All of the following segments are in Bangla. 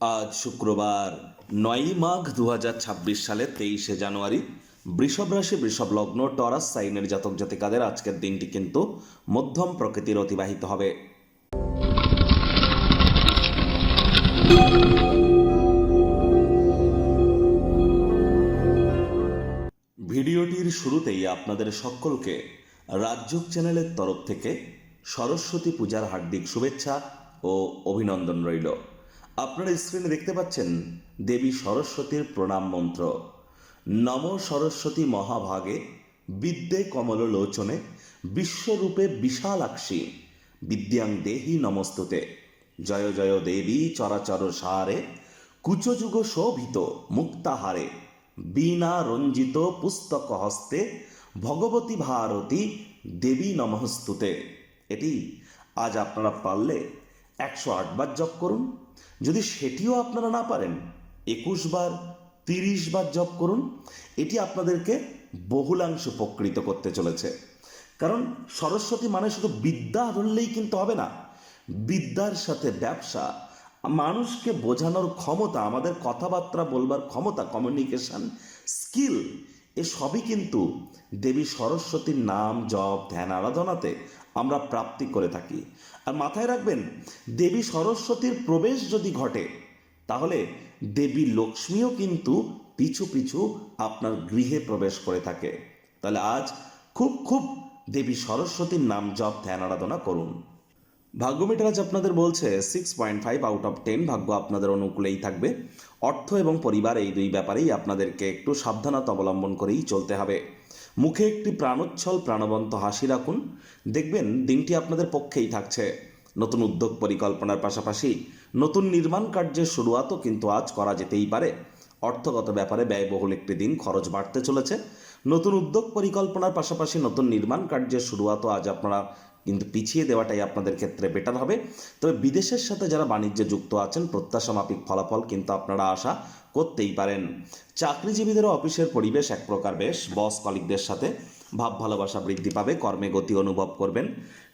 আজ শুক্রবার নয়ই মাঘ দু সালের তেইশে জানুয়ারি বৃষভ রাশি, বৃষভ লগ্ন, টরাস, সাইনের জাতক জাতিকাদের আজকের দিনটি কিন্তু মধ্যম প্রকৃতির অতিবাহিত হবে। ভিডিওটির শুরুতেই আপনাদের সকলকে রাজ্যক চ্যানেলের তরফ থেকে সরস্বতী পূজার হার্দিক শুভেচ্ছা ও অভিনন্দন রইল। আপনারা স্ক্রিনে দেখতে পাচ্ছেন দেবী সরস্বতীর প্রণাম মন্ত্র। নম সরস্বতী মহাভাগে বিদ্যে কমল লোচনে বিশ্বরূপে বিশালাক্ষী, বিদ্যাং দেহি নমস্তুতে। জয় জয় দেবী চরাচর সারে, কুচযুগ শোভিত মুক্তাহারে। বীণা রঞ্জিত পুস্তক হস্তে ভগবতী ভারতী দেবী নমস্তুতে। এটি আজ আপনারা পারলে একশো বার জপ করুন। যদি সেটিও আপনারা না পারেন, একুশ বার, তিরিশ বার জপ করুন, এটি আপনাদেরকে বহুলাংশ উপকৃত করতে চলেছে। কারণ সরস্বতী মানে শুধু বিদ্যা ধরলেই কিন্তু হবে না, বিদ্যার সাথে ব্যবসা। মানুষকে বোঝানোর ক্ষমতা, আমাদের কথাবার্তা বলবার ক্ষমতা কমিউনিকেশন স্কিল এ সবই কিন্তু দেবী সরস্বতীর নাম, জপ, ধ্যান, আরাধনাতে আমরা প্রাপ্তি করে থাকি। আর মাথায় রাখবেন, দেবী সরস্বতীর প্রবেশ যদি ঘটে, তাহলে দেবী লক্ষ্মীও কিন্তু পিছু পিছু আপনার গৃহে প্রবেশ করে থাকে। তাহলে আজ খুব খুব দেবী সরস্বতীর নাম, জপ, ধ্যান, আরাধনা করুন। ভাগ্য মিটার আজ আপনাদের বলছে six point five out of ten ভাগ্য আপনাদের অনুকূলেই থাকবে। অর্থ এবং পরিবার এই দুই ব্যাপারেই আপনাদেরকে একটু সাবধানতা অবলম্বন করেই চলতে হবে। মুখে একটি প্রাণোচ্ছল, প্রাণবন্ত হাসি রাখুন। দেখবেন দিনটি আপনাদের পক্ষেই থাকছে। নতুন উদ্যোগ পরিকল্পনার পাশাপাশি নতুন নির্মাণ কার্যের শুরুয়াতও কিন্তু আজ করা যেতেই পারে। অর্থগত ব্যাপারে ব্যয়বহুল একটি দিন খরচ বাড়তে চলেছে। নতুন উদ্যোগ পরিকল্পনার পাশাপাশি নতুন নির্মাণ কার্যের শুরুয়াতও আজ আপনারা কিন্তু পিছিয়ে দেওয়াটাই আপনাদের ক্ষেত্রে বেটার হবে। তবে বিদেশের সাথে যারা বাণিজ্যে যুক্ত আছেন প্রত্যাশা মাফিক ফলাফল কিন্তু আপনারা আশা করতেই পারেন। চাকরিজীবীদেরও অফিসের পরিবেশ এক প্রকার বেশ। বস কলিকদের সাথে ভাব ভালোবাসা বৃদ্ধি পাবে, কর্মে গতি অনুভব করবেন।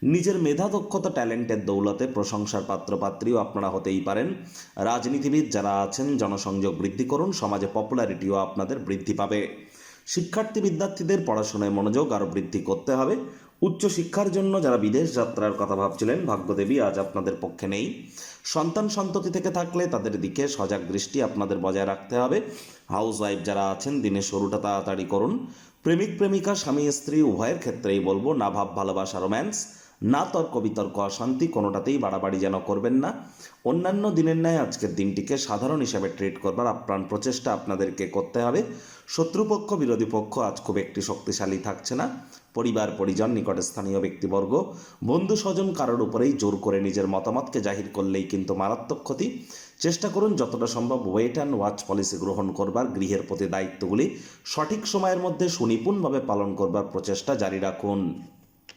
নিজের মেধা, দক্ষতা, ট্যালেন্টের দৌলতে প্রশংসার পাত্রপাত্রীও আপনারা হতেই পারেন। রাজনীতিবিদ যারা আছেন, জনসংযোগ বৃদ্ধি করুন, সমাজে পপুলারিটিও আপনাদের বৃদ্ধি পাবে। শিক্ষার্থী বিদ্যার্থীদের পড়াশোনায় মনোযোগ আরও বৃদ্ধি করতে হবে। উচ্চশিক্ষার জন্য যারা বিদেশ যাত্রার কথা ভাবছিলেন, ভাগ্যদেবী আজ আপনাদের পক্ষে নেই। সন্তান সন্ততি থেকে থাকলে তাদের দিকে সজাগ দৃষ্টি আপনাদের বজায় রাখতে হবে। হাউস ওয়াইফ যারা আছেন, দিনে শুরুটা তাড়াতাড়ি করুন। প্রেমিক, প্রেমিকা, স্বামী, স্ত্রী, উভয়ের ক্ষেত্রেই বলব, না ভাব, ভালোবাসা, রোম্যান্স। না তর্ক বিতর্ক, অশান্তি কোনোটাতেই বাড়াবাড়ি যেন করবেন না। অন্যান্য দিনের ন্যায় আজকের দিনটিকে সাধারণ হিসাবে ট্রিট করবার আপ্রাণ প্রচেষ্টা আপনাদেরকে করতে হবে। শত্রুপক্ষ, বিরোধী পক্ষ আজ খুব একটি শক্তিশালী থাকছে না। পরিবার, পরিজন, নিকটে স্থানীয় ব্যক্তিবর্গ, বন্ধু স্বজন কারোর উপরেই জোর করে নিজের মতামতকে জাহির করলেই কিন্তু মারাত্মক ক্ষতি। চেষ্টা করুন যতটা সম্ভব ওয়েট অ্যান্ড ওয়াচ পলিসি গ্রহণ করবার, গৃহের প্রতি দায়িত্বগুলি সঠিক সময়ের মধ্যে সুনিপুণভাবে পালন করবার প্রচেষ্টা জারি রাখুন।